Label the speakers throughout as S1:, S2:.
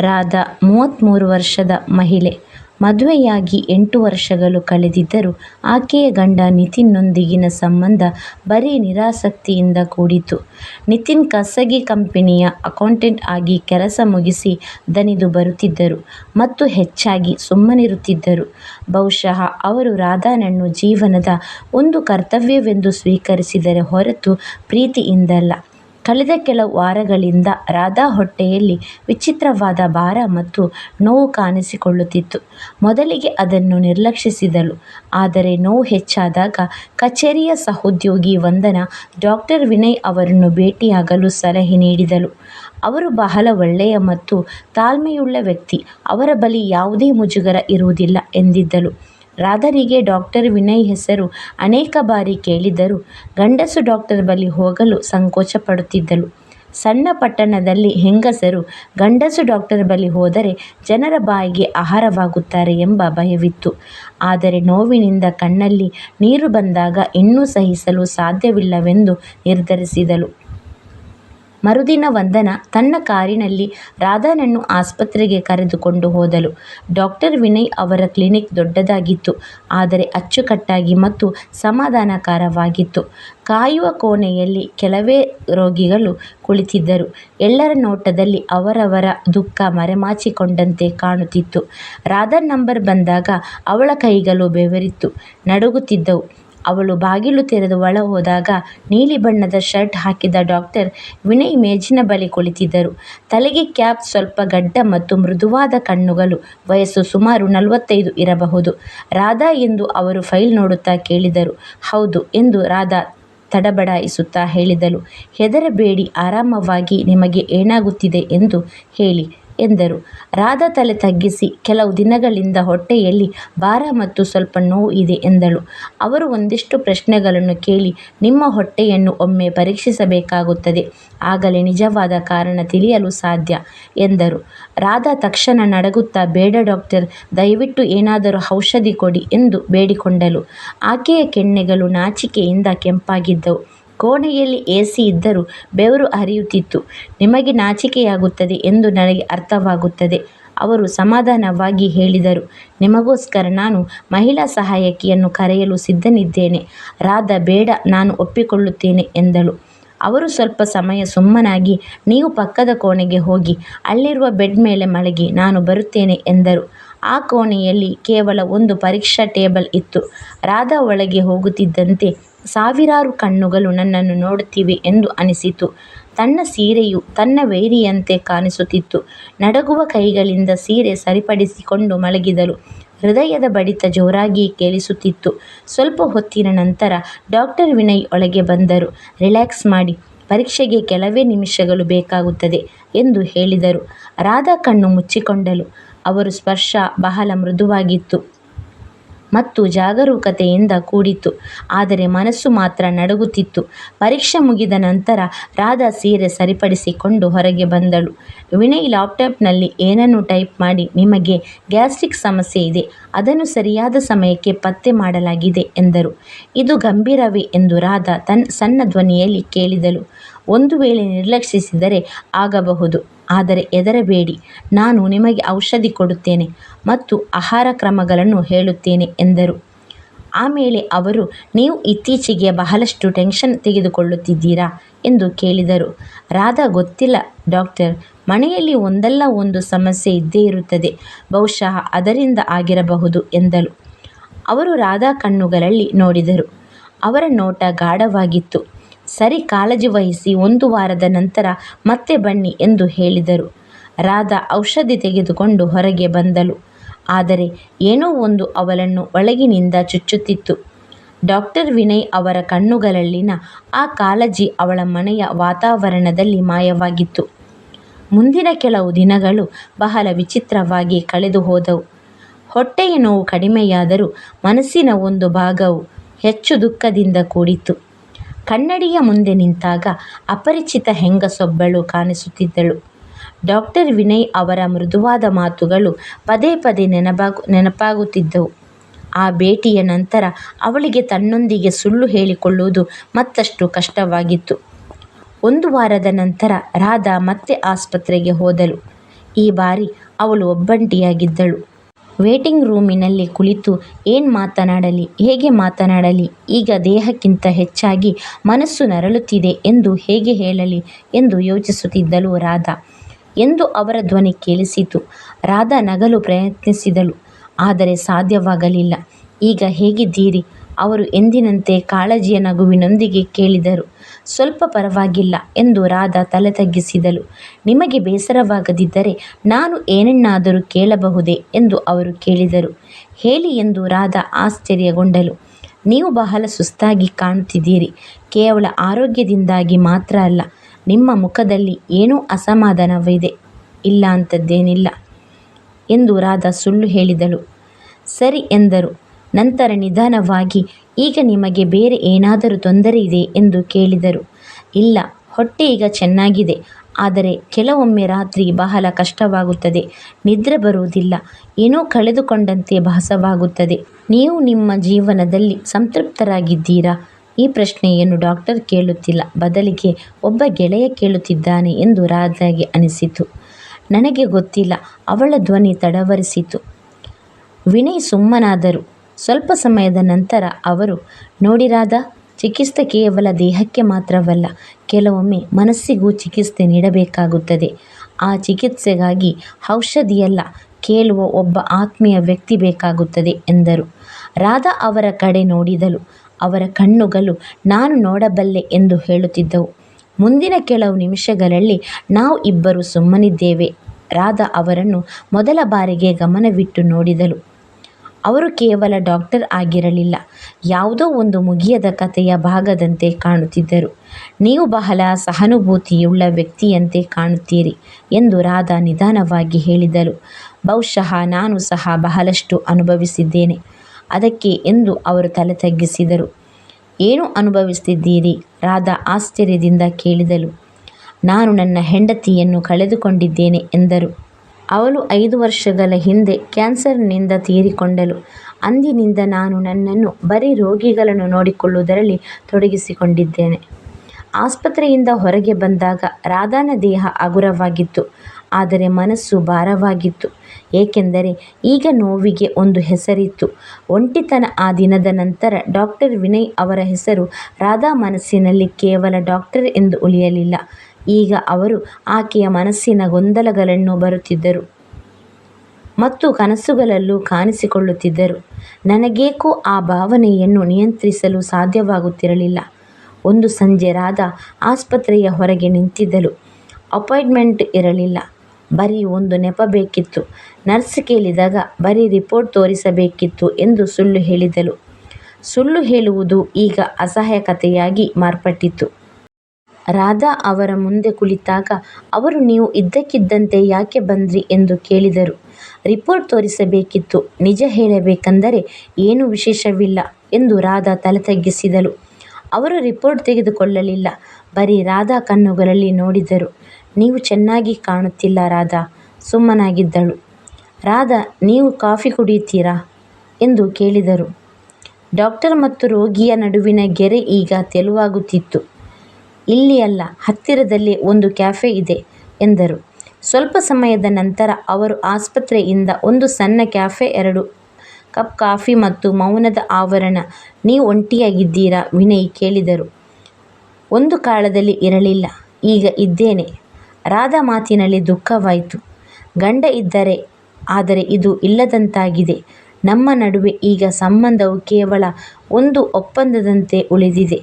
S1: ರಾಧಾ ಮೂವತ್ತ್ಮೂರು ವರ್ಷದ ಮಹಿಳೆ. ಮದುವೆಯಾಗಿ ಎಂಟು ವರ್ಷಗಳು ಕಳೆದಿದ್ದರೂ ಆಕೆಯ ಗಂಡ ನಿತಿನ್ನೊಂದಿಗಿನ ಸಂಬಂಧ ಬರೀ ನಿರಾಸಕ್ತಿಯಿಂದ ಕೂಡಿತ್ತು. ನಿತಿನ್ ಖಾಸಗಿ ಕಂಪನಿಯ ಅಕೌಂಟೆಂಟ್ ಆಗಿ ಕೆಲಸ ಮುಗಿಸಿ ದಣಿದು ಬರುತ್ತಿದ್ದರು ಮತ್ತು ಹೆಚ್ಚಾಗಿ ಸುಮ್ಮನಿರುತ್ತಿದ್ದರು. ಬಹುಶಃ ಅವರು ರಾಧಾನನ್ನು ಜೀವನದ ಒಂದು ಕರ್ತವ್ಯವೆಂದು ಸ್ವೀಕರಿಸಿದರೆ ಹೊರತು ಪ್ರೀತಿಯಿಂದಲ್ಲ. ಕಳೆದ ಕೆಲವು ವಾರಗಳಿಂದ ರಾಧಾ ಹೊಟ್ಟೆಯಲ್ಲಿ ವಿಚಿತ್ರವಾದ ಭಾರ ಮತ್ತು ನೋವು ಕಾಣಿಸಿಕೊಳ್ಳುತ್ತಿತ್ತು. ಮೊದಲಿಗೆ ಅದನ್ನು ನಿರ್ಲಕ್ಷಿಸಿದಳು. ಆದರೆ ನೋವು ಹೆಚ್ಚಾದಾಗ ಕಚೇರಿಯ ಸಹೋದ್ಯೋಗಿ ವಂದನ ಡಾಕ್ಟರ್ ವಿನಯ್ ಅವರನ್ನು ಭೇಟಿಯಾಗಲು ಸಲಹೆ ನೀಡಿದಳು. ಅವರು ಬಹಳ ಒಳ್ಳೆಯ ಮತ್ತು ತಾಳ್ಮೆಯುಳ್ಳ ವ್ಯಕ್ತಿ, ಅವರ ಬಳಿ ಯಾವುದೇ ಮುಜುಗರ ಇರುವುದಿಲ್ಲ ಎಂದಿದ್ದಳು. ರಾಧಾರಿಗೆ ಡಾಕ್ಟರ್ ವಿನಯ್ ಹೆಸರು ಅನೇಕ ಬಾರಿ ಕೇಳಿದರೂ ಗಂಡಸು ಡಾಕ್ಟರ್ ಬಳಿ ಹೋಗಲು ಸಂಕೋಚಪಡುತ್ತಿದ್ದಳು. ಸಣ್ಣ ಪಟ್ಟಣದಲ್ಲಿ ಹೆಂಗಸರು ಗಂಡಸು ಡಾಕ್ಟರ್ ಬಳಿ ಹೋದರೆ ಜನರ ಬಾಯಿಗೆ ಆಹಾರವಾಗುತ್ತಾರೆ ಎಂಬ ಭಯವಿತ್ತು. ಆದರೆ ನೋವಿನಿಂದ ಕಣ್ಣಲ್ಲಿ ನೀರು ಬಂದಾಗ ಇನ್ನೂ ಸಹಿಸಲು ಸಾಧ್ಯವಿಲ್ಲವೆಂದು ನಿರ್ಧರಿಸಿದಳು. ಮರುದಿನ ವಂದನ ತನ್ನ ಕಾರಿನಲ್ಲಿ ರಾಧಾನನ್ನು ಆಸ್ಪತ್ರೆಗೆ ಕರೆದುಕೊಂಡು ಹೋದಳು. ಡಾಕ್ಟರ್ ವಿನಯ್ ಅವರ ಕ್ಲಿನಿಕ್ ದೊಡ್ಡದಾಗಿತ್ತು ಆದರೆ ಅಚ್ಚುಕಟ್ಟಾಗಿ ಮತ್ತು ಸಮಾಧಾನಕರವಾಗಿತ್ತು. ಕಾಯುವ ಕೋಣೆಯಲ್ಲಿ ಕೆಲವೇ ರೋಗಿಗಳು ಕುಳಿತಿದ್ದರು. ಎಲ್ಲರ ನೋಟದಲ್ಲಿ ಅವರವರ ದುಃಖ ಮರೆಮಾಚಿಕೊಂಡಂತೆ ಕಾಣುತ್ತಿತ್ತು. ರಾಧಾ ನಂಬರ್ ಬಂದಾಗ ಅವಳ ಕೈಗಳು ಬೆವರಿತ್ತು, ನಡುಗುತ್ತಿದ್ದವು. ಅವಳು ಬಾಗಿಲು ತೆರೆದು ಒಳ ಹೋದಾಗ ನೀಲಿ ಬಣ್ಣದ ಶರ್ಟ್ ಹಾಕಿದ ಡಾಕ್ಟರ್ ವಿನಯ್ ಮೇಜಿನ ಬಳಿ ಕುಳಿತಿದ್ದರು. ತಲೆಗೆ ಕ್ಯಾಪ್, ಸ್ವಲ್ಪ ಗಡ್ಡ ಮತ್ತು ಮೃದುವಾದ ಕಣ್ಣುಗಳು. ವಯಸ್ಸು ಸುಮಾರು ನಲವತ್ತೈದು ಇರಬಹುದು. ರಾಧಾ ಎಂದು ಅವರು ಫೈಲ್ ನೋಡುತ್ತಾ ಕೇಳಿದರು. ಹೌದು ಎಂದು ರಾಧಾ ತಡಬಡಾಯಿಸುತ್ತಾ ಹೇಳಿದಳು. ಹೆದರಬೇಡಿ, ಆರಾಮವಾಗಿ ನಿಮಗೆ ಏನಾಗುತ್ತಿದೆ ಎಂದು ಹೇಳಿ ಎಂದರು. ರಾಧಾ ತಲೆ ತಗ್ಗಿಸಿ, ಕೆಲವು ದಿನಗಳಿಂದ ಹೊಟ್ಟೆಯಲ್ಲಿ ಭಾರ ಮತ್ತು ಸ್ವಲ್ಪ ನೋವು ಇದೆ ಎಂದಳು. ಅವರು ಒಂದಿಷ್ಟು ಪ್ರಶ್ನೆಗಳನ್ನು ಕೇಳಿ, ನಿಮ್ಮ ಹೊಟ್ಟೆಯನ್ನು ಒಮ್ಮೆ ಪರೀಕ್ಷಿಸಬೇಕಾಗುತ್ತದೆ, ಆಗಲೇ ನಿಜವಾದ ಕಾರಣ ತಿಳಿಯಲು ಸಾಧ್ಯ ಎಂದರು. ರಾಧಾ ತಕ್ಷಣ ನಡಗುತ್ತಾ ಬೇಡ ಡಾಕ್ಟರ್, ದಯವಿಟ್ಟು ಏನಾದರೂ ಔಷಧಿ ಕೊಡಿ ಎಂದು ಬೇಡಿಕೊಂಡಳು. ಆಕೆಯ ಕೆನ್ನೆಗಳು ನಾಚಿಕೆಯಿಂದ ಕೆಂಪಾಗಿದ್ದವು. ಕೋಣೆಯಲ್ಲಿ ಎಸಿ ಇದ್ದರೂ ಬೆವರು ಹರಿಯುತ್ತಿತ್ತು. ನಿಮಗೆ ನಾಚಿಕೆಯಾಗುತ್ತದೆ ಎಂದು ನನಗೆ ಅರ್ಥವಾಗುತ್ತದೆ, ಅವರು ಸಮಾಧಾನವಾಗಿ ಹೇಳಿದರು. ನಿಮಗೋಸ್ಕರ ನಾನು ಮಹಿಳಾ ಸಹಾಯಕಿಯನ್ನು ಕರೆಯಲು ಸಿದ್ಧನಿದ್ದೇನೆ. ರಾಧಾ ಬೇಡ, ನಾನು ಒಪ್ಪಿಕೊಳ್ಳುತ್ತೇನೆ ಎಂದಳು. ಅವರು ಸ್ವಲ್ಪ ಸಮಯ ಸುಮ್ಮನಾಗಿ, ನೀವು ಪಕ್ಕದ ಕೋಣೆಗೆ ಹೋಗಿ, ಅಲ್ಲಿರುವ ಬೆಡ್ ಮೇಲೆ ಮಲಗಿ, ನಾನು ಬರುತ್ತೇನೆ ಎಂದರು. ಆ ಕೋಣೆಯಲ್ಲಿ ಕೇವಲ ಒಂದು ಪರೀಕ್ಷಾ ಟೇಬಲ್ ಇತ್ತು. ರಾಧಾ ಒಳಗೆ ಹೋಗುತ್ತಿದ್ದಂತೆ ಸಾವಿರಾರು ಕಣ್ಣುಗಳು ನನ್ನನ್ನು ನೋಡುತ್ತಿವೆ ಎಂದು ಅನಿಸಿತು. ತನ್ನ ಸೀರೆಯು ತನ್ನ ವೈರಿಯಂತೆ ಕಾಣಿಸುತ್ತಿತ್ತು. ನಡಗುವ ಕೈಗಳಿಂದ ಸೀರೆ ಸರಿಪಡಿಸಿಕೊಂಡು ಮಲಗಿದಳು. ಹೃದಯದ ಬಡಿತ ಜೋರಾಗಿ ಕೇಳಿಸುತ್ತಿತ್ತು. ಸ್ವಲ್ಪ ಹೊತ್ತಿನ ನಂತರ ಡಾಕ್ಟರ್ ವಿನಯ್ ಒಳಗೆ ಬಂದರು. ರಿಲ್ಯಾಕ್ಸ್ ಮಾಡಿ, ಪರೀಕ್ಷೆಗೆ ಕೆಲವೇ ನಿಮಿಷಗಳು ಬೇಕಾಗುತ್ತದೆ ಎಂದು ಹೇಳಿದರು. ರಾಧಾ ಕಣ್ಣು ಮುಚ್ಚಿಕೊಂಡಳು. ಅವರ ಸ್ಪರ್ಶ ಬಹಳ ಮೃದುವಾಗಿತ್ತು ಮತ್ತು ಜಾಗರೂಕತೆಯಿಂದ ಕೂಡಿತ್ತು, ಆದರೆ ಮನಸ್ಸು ಮಾತ್ರ ನಡುಗುತ್ತಿತ್ತು. ಪರೀಕ್ಷೆ ಮುಗಿದ ನಂತರ ರಾಧಾ ಸೀರೆ ಸರಿಪಡಿಸಿಕೊಂಡು ಹೊರಗೆ ಬಂದಳು. ವಿನಯ್ ಲ್ಯಾಪ್ಟಾಪ್ನಲ್ಲಿ ಏನನ್ನು ಟೈಪ್ ಮಾಡಿ, ನಿಮಗೆ ಗ್ಯಾಸ್ಟ್ರಿಕ್ ಸಮಸ್ಯೆ ಇದೆ, ಅದನ್ನು ಸರಿಯಾದ ಸಮಯಕ್ಕೆ ಪತ್ತೆ ಮಾಡಲಾಗಿದೆ ಎಂದರು. ಇದು ಗಂಭೀರವೇ ಎಂದು ರಾಧಾ ತನ್ನ ಸಣ್ಣ ಧ್ವನಿಯಲ್ಲಿ ಕೇಳಿದಳು. ಒಂದು ವೇಳೆ ನಿರ್ಲಕ್ಷಿಸಿದರೆ ಆಗಬಹುದು, ಆದರೆ ಹೆದರಬೇಡಿ, ನಾನು ನಿಮಗೆ ಔಷಧಿ ಕೊಡುತ್ತೇನೆ ಮತ್ತು ಆಹಾರ ಕ್ರಮಗಳನ್ನು ಹೇಳುತ್ತೇನೆ ಎಂದರು. ಆಮೇಲೆ ಅವರು, ನೀವು ಇತ್ತೀಚೆಗೆ ಬಹಳಷ್ಟು ಟೆನ್ಷನ್ ತೆಗೆದುಕೊಳ್ಳುತ್ತಿದ್ದೀರಾ ಎಂದು ಕೇಳಿದರು. ರಾಧಾ ಗೊತ್ತಿಲ್ಲ ಡಾಕ್ಟರ್, ಮನೆಯಲ್ಲಿ ಒಂದಲ್ಲ ಒಂದು ಸಮಸ್ಯೆ ಇದ್ದೇ ಇರುತ್ತದೆ, ಬಹುಶಃ ಅದರಿಂದ ಆಗಿರಬಹುದು ಎಂದಳು. ಅವರು ರಾಧಾ ಕಣ್ಣುಗಳಲ್ಲಿ ನೋಡಿದರು. ಅವರ ನೋಟ ಗಾಢವಾಗಿತ್ತು. ಸರಿ, ಕಾಳಜಿ ವಹಿಸಿ, ಒಂದು ವಾರದ ನಂತರ ಮತ್ತೆ ಬನ್ನಿ ಎಂದು ಹೇಳಿದರು. ರಾಧಾ ಔಷಧಿ ತೆಗೆದುಕೊಂಡು ಹೊರಗೆ ಬಂದಳು. ಆದರೆ ಏನೋ ಒಂದು ಅವಳನ್ನು ಒಳಗಿನಿಂದ ಚುಚ್ಚುತ್ತಿತ್ತು. ಡಾಕ್ಟರ್ ವಿನಯ್ ಅವರ ಕಣ್ಣುಗಳಲ್ಲಿನ ಆ ಕಾಳಜಿ ಅವಳ ಮನೆಯ ವಾತಾವರಣದಲ್ಲಿ ಮಾಯವಾಗಿತ್ತು. ಮುಂದಿನ ಕೆಲವು ದಿನಗಳು ಬಹಳ ವಿಚಿತ್ರವಾಗಿ ಕಳೆದುಹೋದವು. ಹೊಟ್ಟೆಯ ನೋವು ಕಡಿಮೆಯಾದರೂ ಮನಸ್ಸಿನ ಒಂದು ಭಾಗವು ಹೆಚ್ಚು ದುಃಖದಿಂದ ಕೂಡಿತ್ತು. ಕನ್ನಡಿಯ ಮುಂದೆ ನಿಂತಾಗ ಅಪರಿಚಿತ ಹೆಂಗಸೊಬ್ಬಳು ಕಾಣಿಸುತ್ತಿದ್ದಳು. ಡಾಕ್ಟರ್ ವಿನಯ್ ಅವರ ಮೃದುವಾದ ಮಾತುಗಳು ಪದೇ ಪದೇ ನೆನಪಾಗುತ್ತಿದ್ದವು. ಆ ಭೇಟಿಯ ನಂತರ ಅವಳಿಗೆ ತನ್ನೊಂದಿಗೆ ಸುಳ್ಳು ಹೇಳಿಕೊಳ್ಳುವುದು ಮತ್ತಷ್ಟು ಕಷ್ಟವಾಗಿತ್ತು. ಒಂದು ವಾರದ ನಂತರ ರಾಧಾ ಮತ್ತೆ ಆಸ್ಪತ್ರೆಗೆ ಹೋದಳು. ಈ ಬಾರಿ ಅವಳು ಒಬ್ಬಂಟಿಯಾಗಿದ್ದಳು. ವೇಟಿಂಗ್ ರೂಮಿನಲ್ಲಿ ಕುಳಿತು ಏನು ಮಾತನಾಡಲಿ, ಹೇಗೆ ಮಾತನಾಡಲಿ, ಈಗ ದೇಹಕ್ಕಿಂತ ಹೆಚ್ಚಾಗಿ ಮನಸ್ಸು ನರಳುತ್ತಿದೆ ಎಂದು ಹೇಗೆ ಹೇಳಲಿ ಎಂದು ಯೋಚಿಸುತ್ತಿದ್ದಳು ರಾಧಾ. ಎಂದು ಅವರ ಧ್ವನಿ ಕೇಳಿಸಿತು. ರಾಧಾ ನಗಲು ಪ್ರಯತ್ನಿಸಿದಳು. ಆದರೆ ಸಾಧ್ಯವಾಗಲಿಲ್ಲ. ಈಗ ಹೇಗಿದ್ದೀರಿ? ಅವರು ಎಂದಿನಂತೆ ಕಾಳಜಿಯ ನಗುವಿನೊಂದಿಗೆ ಕೇಳಿದರು. ಸ್ವಲ್ಪ ಪರವಾಗಿಲ್ಲ ಎಂದು ರಾಧಾ ತಲೆ ತಗ್ಗಿಸಿದಳು. ನಿಮಗೆ ಬೇಸರವಾಗದಿದ್ದರೆ ನಾನು ಏನನ್ನಾದರೂ ಕೇಳಬಹುದೇ ಎಂದು ಅವರು ಕೇಳಿದರು. ಹೇಳಿ ಎಂದು ರಾಧಾ ಆಶ್ಚರ್ಯಗೊಂಡಳು. ನೀವು ಬಹಳ ಸುಸ್ತಾಗಿ ಕಾಣುತ್ತಿದ್ದೀರಿ. ಕೇವಲ ಆರೋಗ್ಯದಿಂದಾಗಿ ಮಾತ್ರ ಅಲ್ಲ. ನಿಮ್ಮ ಮುಖದಲ್ಲಿ ಏನೂ ಅಸಮಾಧಾನವಿದೆ. ಇಲ್ಲ ಅಂಥದ್ದೇನಿಲ್ಲ ಎಂದು ರಾಧಾ ಸುಳ್ಳು ಹೇಳಿದಳು. ಸರಿ ಎಂದರು. ನಂತರ ನಿಧಾನವಾಗಿ ಈಗ ನಿಮಗೆ ಬೇರೆ ಏನಾದರೂ ತೊಂದರೆ ಇದೆ ಎಂದು ಕೇಳಿದರು. ಇಲ್ಲ, ಹೊಟ್ಟೆ ಈಗ ಚೆನ್ನಾಗಿದೆ. ಆದರೆ ಕೆಲವೊಮ್ಮೆ ರಾತ್ರಿ ಬಹಳ ಕಷ್ಟವಾಗುತ್ತದೆ. ನಿದ್ರೆ ಬರುವುದಿಲ್ಲ. ಏನೋ ಕಳೆದುಕೊಂಡಂತೆ ಭಾಸವಾಗುತ್ತದೆ. ನೀವು ನಿಮ್ಮ ಜೀವನದಲ್ಲಿ ಸಂತೃಪ್ತರಾಗಿದ್ದೀರಾ? ಈ ಪ್ರಶ್ನೆಯನ್ನು ಡಾಕ್ಟರ್ ಕೇಳುತ್ತಿಲ್ಲ. ಬದಲಿಗೆ ಒಬ್ಬ ಗೆಳೆಯ ಕೇಳುತ್ತಿದ್ದಾನೆ ಎಂದು ರಾಧಾಗೆ ಅನಿಸಿತು. ನನಗೆ ಗೊತ್ತಿಲ್ಲ ಅವಳ ಧ್ವನಿ ತಡವರಿಸಿತು. ವಿನಯ್ ಸುಮ್ಮನಾದರು. ಸ್ವಲ್ಪ ಸಮಯದ ನಂತರ ಅವರು, ನೋಡಿರಾದ ಚಿಕಿತ್ಸೆ ಕೇವಲ ದೇಹಕ್ಕೆ ಮಾತ್ರವಲ್ಲ. ಕೆಲವೊಮ್ಮೆ ಮನಸ್ಸಿಗೂ ಚಿಕಿತ್ಸೆ ನೀಡಬೇಕಾಗುತ್ತದೆ. ಆ ಚಿಕಿತ್ಸೆಗಾಗಿ ಔಷಧಿಯಲ್ಲ, ಕೇಳುವ ಒಬ್ಬ ಆತ್ಮೀಯ ವ್ಯಕ್ತಿ ಬೇಕಾಗುತ್ತದೆ ಎಂದರು. ರಾಧಾ ಅವರ ಕಡೆ ನೋಡಿದಳು. ಅವರ ಕಣ್ಣುಗಳು ನಾನು ನೋಡಬಲ್ಲೆ ಎಂದು ಹೇಳುತ್ತಿದ್ದವು. ಮುಂದಿನ ಕೆಲವು ನಿಮಿಷಗಳಲ್ಲಿ ನಾವು ಇಬ್ಬರು ಸುಮ್ಮನಿದ್ದೇವೆ. ರಾಧಾ ಅವರನ್ನು ಮೊದಲ ಬಾರಿಗೆ ಗಮನವಿಟ್ಟು ನೋಡಿದಳು. ಅವರು ಕೇವಲ ಡಾಕ್ಟರ್ ಆಗಿರಲಿಲ್ಲ. ಯಾವುದೋ ಒಂದು ಮುಗಿಯದ ಕಥೆಯ ಭಾಗದಂತೆ ಕಾಣುತ್ತಿದ್ದರು. ನೀವು ಬಹಳ ಸಹಾನುಭೂತಿಯುಳ್ಳ ವ್ಯಕ್ತಿಯಂತೆ ಕಾಣುತ್ತೀರಿ ಎಂದು ರಾಧಾ ನಿಧಾನವಾಗಿ ಹೇಳಿದರು ಬಹುಶಃ ನಾನು ಸಹ ಬಹಳಷ್ಟು ಅನುಭವಿಸಿದ್ದೇನೆ ಅದಕ್ಕೆ ಎಂದು ಅವರು ತಲೆ ತಗ್ಗಿಸಿದರು. ಏನು ಅನುಭವಿಸಿದ್ದೀರಿ? ರಾಧಾ ಆಶ್ಚರ್ಯದಿಂದ ಕೇಳಿದಳು. ನಾನು ನನ್ನ ಹೆಂಡತಿಯನ್ನು ಕಳೆದುಕೊಂಡಿದ್ದೇನೆ ಎಂದರು. ಅವಳು ಐದು ವರ್ಷಗಳ ಹಿಂದೆ ಕ್ಯಾನ್ಸರ್ನಿಂದ ತೀರಿಕೊಂಡಳು. ಅಂದಿನಿಂದ ನಾನು ನನ್ನನ್ನು ಬರೀ ರೋಗಿಗಳನ್ನು ನೋಡಿಕೊಳ್ಳುವುದರಲ್ಲಿ ತೊಡಗಿಸಿಕೊಂಡಿದ್ದೇನೆ. ಆಸ್ಪತ್ರೆಯಿಂದ ಹೊರಗೆ ಬಂದಾಗ ರಾಧಾನ ದೇಹ ಹಗುರವಾಗಿತ್ತು. ಆದರೆ ಮನಸ್ಸು ಭಾರವಾಗಿತ್ತು. ಏಕೆಂದರೆ ಈಗ ನೋವಿಗೆ ಒಂದು ಹೆಸರಿತ್ತು. ಒಂಟಿತನ ಆ ದಿನದ ನಂತರ ಡಾಕ್ಟರ್ ವಿನಯ್ ಅವರ ಹೆಸರು ರಾಧಾ ಮನಸ್ಸಿನಲ್ಲಿ ಕೇವಲ ಡಾಕ್ಟರ್ ಎಂದು ಉಳಿಯಲಿಲ್ಲ. ಈಗ ಅವರು ಆಕೆಯ ಮನಸ್ಸಿನ ಗೊಂದಲಗಳನ್ನು ಬರುತ್ತಿದ್ದರು. ಮತ್ತು ಕನಸುಗಳಲ್ಲೂ ಕಾಣಿಸಿಕೊಳ್ಳುತ್ತಿದ್ದರು. ನನಗೇಕೋ ಆ ಭಾವನೆಯನ್ನು ನಿಯಂತ್ರಿಸಲು ಸಾಧ್ಯವಾಗುತ್ತಿರಲಿಲ್ಲ. ಒಂದು ಸಂಜೆ ರಾಧಾ ಆಸ್ಪತ್ರೆಯ ಹೊರಗೆ ನಿಂತಿದ್ದಳು. ಅಪಾಯಿಂಟ್ಮೆಂಟ್ ಇರಲಿಲ್ಲ. ಬರೀ ಒಂದು ನೆಪ ಬೇಕಿತ್ತು. ನರ್ಸ್ ಕೇಳಿದಾಗ, ಬರೀ ರಿಪೋರ್ಟ್ ತೋರಿಸಬೇಕಿತ್ತು ಎಂದು ಸುಳ್ಳು ಹೇಳಿದಳು. ಸುಳ್ಳು ಹೇಳುವುದು ಈಗ ಅಸಹಾಯಕತೆಯಾಗಿ ಮಾರ್ಪಟ್ಟಿತ್ತು. ರಾಧಾ ಅವರ ಮುಂದೆ ಕುಳಿತಾಗ, ಅವರು ನೀವು ಇದ್ದಕ್ಕಿದ್ದಂತೆ ಯಾಕೆ ಬಂದ್ರಿ ಎಂದು ಕೇಳಿದರು. ರಿಪೋರ್ಟ್ ತೋರಿಸಬೇಕಿತ್ತು. ನಿಜ ಹೇಳಬೇಕೆಂದರೆ ಏನೂ ವಿಶೇಷವಿಲ್ಲ ಎಂದು ರಾಧಾ ತಲೆ ತಗ್ಗಿಸಿದಳು. ಅವರು ರಿಪೋರ್ಟ್ ತೆಗೆದುಕೊಳ್ಳಲಿಲ್ಲ. ಬರೀ ರಾಧಾ ಕಣ್ಣುಗಳಲ್ಲಿ ನೋಡಿದರು. ನೀವು ಚೆನ್ನಾಗಿ ಕಾಣುತ್ತಿಲ್ಲ ರಾಧಾ. ಸುಮ್ಮನಾಗಿದ್ದಳು. ರಾಧಾ ನೀವು ಕಾಫಿ ಕುಡಿಯುತ್ತೀರಾ? ಎಂದು ಕೇಳಿದರು. ಡಾಕ್ಟರ್ ಮತ್ತು ರೋಗಿಯ ನಡುವಿನ ಗೆರೆ ಈಗ ತೆಳುವಾಗುತ್ತಿತ್ತು. ಇಲ್ಲಿ ಅಲ್ಲ, ಹತ್ತಿರದಲ್ಲೇ ಒಂದು ಕ್ಯಾಫೆ ಇದೆ ಎಂದರು. ಸ್ವಲ್ಪ ಸಮಯದ ನಂತರ ಅವರು ಆಸ್ಪತ್ರೆಯಿಂದ ಒಂದು ಸಣ್ಣ ಕ್ಯಾಫೆ ಎರಡು ಕಪ್ ಕಾಫಿ ಮತ್ತು ಮೌನದ ಆವರಣ ನೀವು ಒಂಟಿಯಾಗಿದ್ದೀರಾ ವಿನಯ್ ಕೇಳಿದರು. ಒಂದು ಕಾಲದಲ್ಲಿ ಇರಲಿಲ್ಲ. ಈಗ ಇದ್ದೇನೆ. ರಾಧಾ ಮಾತಿನಲ್ಲಿ ದುಃಖವಾಯಿತು. ಗಂಡ ಇದ್ದರೆ ಆದರೆ ಇದು ಇಲ್ಲದಂತಾಗಿದೆ. ನಮ್ಮ ನಡುವೆ ಈಗ ಸಂಬಂಧವು ಕೇವಲ ಒಂದು ಒಪ್ಪಂದದಂತೆ ಉಳಿದಿದೆ.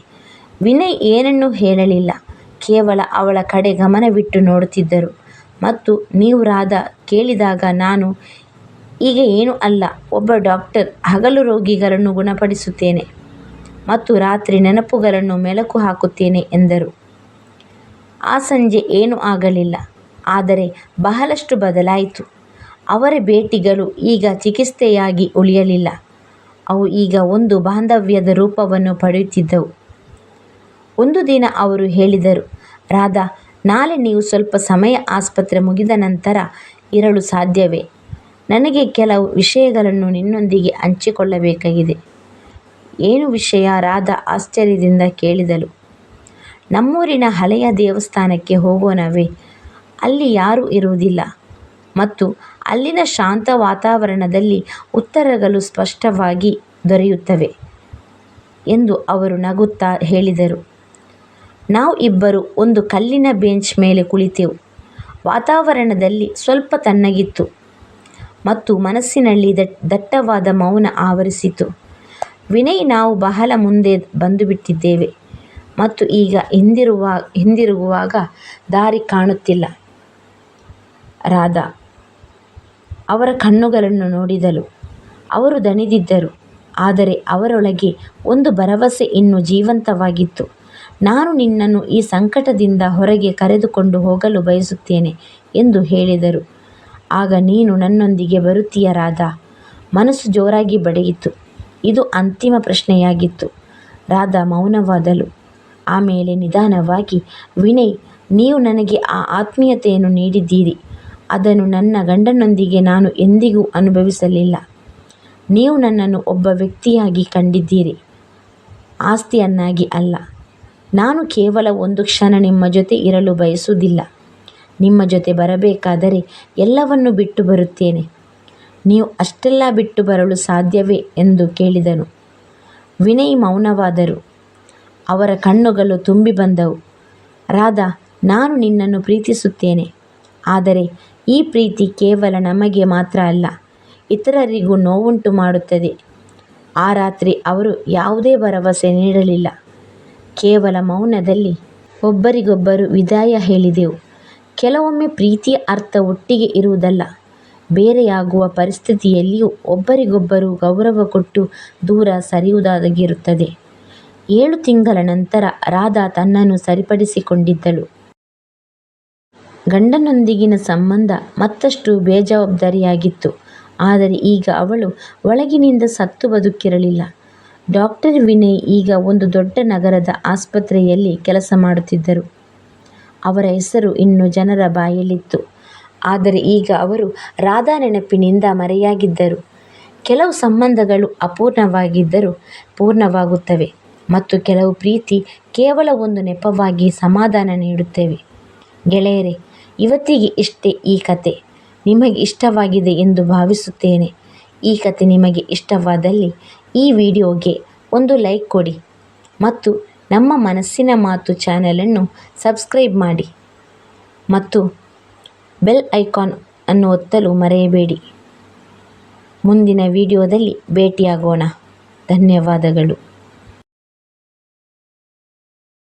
S1: ವಿನಯ್ ಏನನ್ನೂ ಹೇಳಲಿಲ್ಲ. ಕೇವಲ ಅವಳ ಕಡೆ ಗಮನವಿಟ್ಟು ನೋಡುತ್ತಿದ್ದರು. ಮತ್ತು ನೀವು ರಾಧ ಕೇಳಿದಾಗ ನಾನು ಈಗ ಏನೂ ಅಲ್ಲ, ಒಬ್ಬ ಡಾಕ್ಟರ್. ಹಗಲು ರೋಗಿಗಳನ್ನು ಗುಣಪಡಿಸುತ್ತೇನೆ ಮತ್ತು ರಾತ್ರಿ ನೆನಪುಗಳನ್ನು ಮೆಲುಕು ಹಾಕುತ್ತೇನೆ ಎಂದರು. ಆ ಸಂಜೆ ಏನೂ ಆಗಲಿಲ್ಲ. ಆದರೆ ಬಹಳಷ್ಟು ಬದಲಾಯಿತು. ಅವರ ಭೇಟಿಗಳು ಈಗ ಚಿಕಿತ್ಸೆಯಾಗಿ ಉಳಿಯಲಿಲ್ಲ. ಅವು ಈಗ ಒಂದು ಬಾಂಧವ್ಯದ ರೂಪವನ್ನು ಪಡೆಯುತ್ತಿದ್ದವು. ಒಂದು ದಿನ ಅವರು ಹೇಳಿದರು, ರಾಧಾ, ನಾಳೆ ನೀವು ಸ್ವಲ್ಪ ಸಮಯ ಆಸ್ಪತ್ರೆ ಮುಗಿದ ನಂತರ ಇರಲು ಸಾಧ್ಯವೇ? ನನಗೆ ಕೆಲವು ವಿಷಯಗಳನ್ನು ನಿನ್ನೊಂದಿಗೆ ಹಂಚಿಕೊಳ್ಳಬೇಕಾಗಿದೆ. ಏನು ವಿಷಯ ರಾಧಾ ಆಶ್ಚರ್ಯದಿಂದ ಕೇಳಿದಳು. ನಮ್ಮೂರಿನ ಹಳೆಯ ದೇವಸ್ಥಾನಕ್ಕೆ ಹೋಗೋಣವೇ? ಅಲ್ಲಿ ಯಾರೂ ಇರುವುದಿಲ್ಲ. ಮತ್ತು ಅಲ್ಲಿನ ಶಾಂತ ವಾತಾವರಣದಲ್ಲಿ ಉತ್ತರಗಳು ಸ್ಪಷ್ಟವಾಗಿ ದೊರೆಯುತ್ತವೆ ಎಂದು ಅವರು ನಗುತ್ತಾ ಹೇಳಿದರು. ನಾವು ಇಬ್ಬರು ಒಂದು ಕಲ್ಲಿನ ಬೆಂಚ್ ಮೇಲೆ ಕುಳಿತೆವು. ವಾತಾವರಣದಲ್ಲಿ ಸ್ವಲ್ಪ ತಣ್ಣಗಿತ್ತು ಮತ್ತು ಮನಸ್ಸಿನಲ್ಲಿ ದಟ್ಟವಾದ ಮೌನ ಆವರಿಸಿತು ವಿನಯ್, ನಾವು ಬಹಳ ಮುಂದೆ ಬಂದುಬಿಟ್ಟಿದ್ದೇವೆ ಮತ್ತು ಈಗ ಹಿಂದಿರುವ ಹಿಂದಿರುಗುವಾಗ ದಾರಿ ಕಾಣುತ್ತಿಲ್ಲ. ರಾಧಾ ಅವರ ಕಣ್ಣುಗಳನ್ನು ನೋಡಿದಳು. ಅವರು ದಣಿದಿದ್ದರು, ಆದರೆ ಅವರೊಳಗೆ ಒಂದು ಭರವಸೆ ಇನ್ನೂ ಜೀವಂತವಾಗಿತ್ತು. ನಾನು ನಿನ್ನನ್ನು ಈ ಸಂಕಟದಿಂದ ಹೊರಗೆ ಕರೆದುಕೊಂಡು ಹೋಗಲು ಬಯಸುತ್ತೇನೆ ಎಂದು ಹೇಳಿದರು. ಆಗ ನೀನು ನನ್ನೊಂದಿಗೆ ಬರುತ್ತೀಯ ರಾಧಾ? ಮನಸ್ಸು ಜೋರಾಗಿ ಬಡಿಯಿತು. ಇದು ಅಂತಿಮ ಪ್ರಶ್ನೆಯಾಗಿತ್ತು. ರಾಧಾ ಮೌನವಾದಳು. ಆಮೇಲೆ ನಿಧಾನವಾಗಿ, ವಿನಯ್, ನೀವು ನನಗೆ ಆ ಆತ್ಮೀಯತೆಯನ್ನು ನೀಡಿದ್ದೀರಿ. ಅದನ್ನು ನನ್ನ ಗಂಡನೊಂದಿಗೆ ನಾನು ಎಂದಿಗೂ ಅನುಭವಿಸಲಿಲ್ಲ. ನೀವು ನನ್ನನ್ನು ಒಬ್ಬ ವ್ಯಕ್ತಿಯಾಗಿ ಕಂಡಿದ್ದೀರಿ, ಆಸ್ತಿಯನ್ನಾಗಿ ಅಲ್ಲ. ನಾನು ಕೇವಲ ಒಂದು ಕ್ಷಣ ನಿಮ್ಮ ಜೊತೆ ಇರಲು ಬಯಸುವುದಿಲ್ಲ. ನಿಮ್ಮ ಜೊತೆ ಬರಬೇಕಾದರೆ ಎಲ್ಲವನ್ನೂ ಬಿಟ್ಟು ಬರುತ್ತೇನೆ. ನೀವು ಅಷ್ಟೆಲ್ಲ ಬಿಟ್ಟು ಬರಲು ಸಾಧ್ಯವೇ ಎಂದು ಕೇಳಿದನು. ವಿನಯ್ ಮೌನವಾದರು. ಅವರ ಕಣ್ಣುಗಳು ತುಂಬಿ ಬಂದವು. ರಾಧಾ, ನಾನು ನಿನ್ನನ್ನು ಪ್ರೀತಿಸುತ್ತೇನೆ. ಆದರೆ ಈ ಪ್ರೀತಿ ಕೇವಲ ನಮಗೆ ಮಾತ್ರ ಅಲ್ಲ, ಇತರರಿಗೂ ನೋವುಂಟು ಮಾಡುತ್ತದೆ. ಆ ರಾತ್ರಿ ಅವರು ಯಾವುದೇ ಭರವಸೆ ನೀಡಲಿಲ್ಲ. ಕೇವಲ ಮೌನದಲ್ಲಿ ಒಬ್ಬರಿಗೊಬ್ಬರು ವಿದಾಯ ಹೇಳಿದೆವು. ಕೆಲವೊಮ್ಮೆ ಪ್ರೀತಿಯ ಅರ್ಥ ಒಟ್ಟಿಗೆ ಇರುವುದಲ್ಲ, ಬೇರೆಯಾಗುವ ಪರಿಸ್ಥಿತಿಯಲ್ಲಿಯೂ ಒಬ್ಬರಿಗೊಬ್ಬರು ಗೌರವ ಕೊಟ್ಟು ದೂರ ಸರಿಯುವುದಾಗಿರುತ್ತದೆ. ಏಳು ತಿಂಗಳ ನಂತರ ರಾಧಾ ತನ್ನನ್ನು ಸರಿಪಡಿಸಿಕೊಂಡಿದ್ದಳು. ಗಂಡನೊಂದಿಗಿನ ಸಂಬಂಧ ಮತ್ತಷ್ಟು ಬೇಜವಾಬ್ದಾರಿಯಾಗಿತ್ತು. ಆದರೆ ಈಗ ಅವಳು ಒಳಗಿನಿಂದ ಸತ್ತು ಬದುಕಿರಲಿಲ್ಲ. ಡಾಕ್ಟರ್ ವಿನಯ್ ಈಗ ಒಂದು ದೊಡ್ಡ ನಗರದ ಆಸ್ಪತ್ರೆಯಲ್ಲಿ ಕೆಲಸ ಮಾಡುತ್ತಿದ್ದರು. ಅವರ ಹೆಸರು ಇನ್ನೂ ಜನರ ಬಾಯಲ್ಲಿತ್ತು. ಆದರೆ ಈಗ ಅವರು ರಾಧಾ ನೆನಪಿನಿಂದ ಮರೆಯಾಗಿದ್ದರು. ಕೆಲವು ಸಂಬಂಧಗಳು ಅಪೂರ್ಣವಾಗಿದ್ದರೂ ಪೂರ್ಣವಾಗುತ್ತವೆ ಮತ್ತು ಕೆಲವು ಪ್ರೀತಿ ಕೇವಲ ಒಂದು ನೆಪವಾಗಿ ಸಮಾಧಾನ ನೀಡುತ್ತೇವೆ ಗೆಳೆಯರೇ, ಇವತ್ತಿಗೆ ಇಷ್ಟೇ ಈ ಕತೆ ನಿಮಗೆ ಇಷ್ಟವಾಗಿದೆ ಎಂದು ಭಾವಿಸುತ್ತೇನೆ. ಈ ಕತೆ ನಿಮಗೆ ಇಷ್ಟವಾದಲ್ಲಿ ಈ ವಿಡಿಯೋಗೆ ಒಂದು ಲೈಕ್ ಕೊಡಿ ಮತ್ತು ನಮ್ಮ ಮನಸ್ಸಿನ ಮಾತು ಚಾನಲನ್ನು ಸಬ್ಸ್ಕ್ರೈಬ್ ಮಾಡಿ ಮತ್ತು ಬೆಲ್ ಐಕಾನ್ ಅನ್ನು ಒತ್ತಲು ಮರೆಯಬೇಡಿ. ಮುಂದಿನ ವಿಡಿಯೋದಲ್ಲಿ ಭೇಟಿಯಾಗೋಣ. ಧನ್ಯವಾದಗಳು.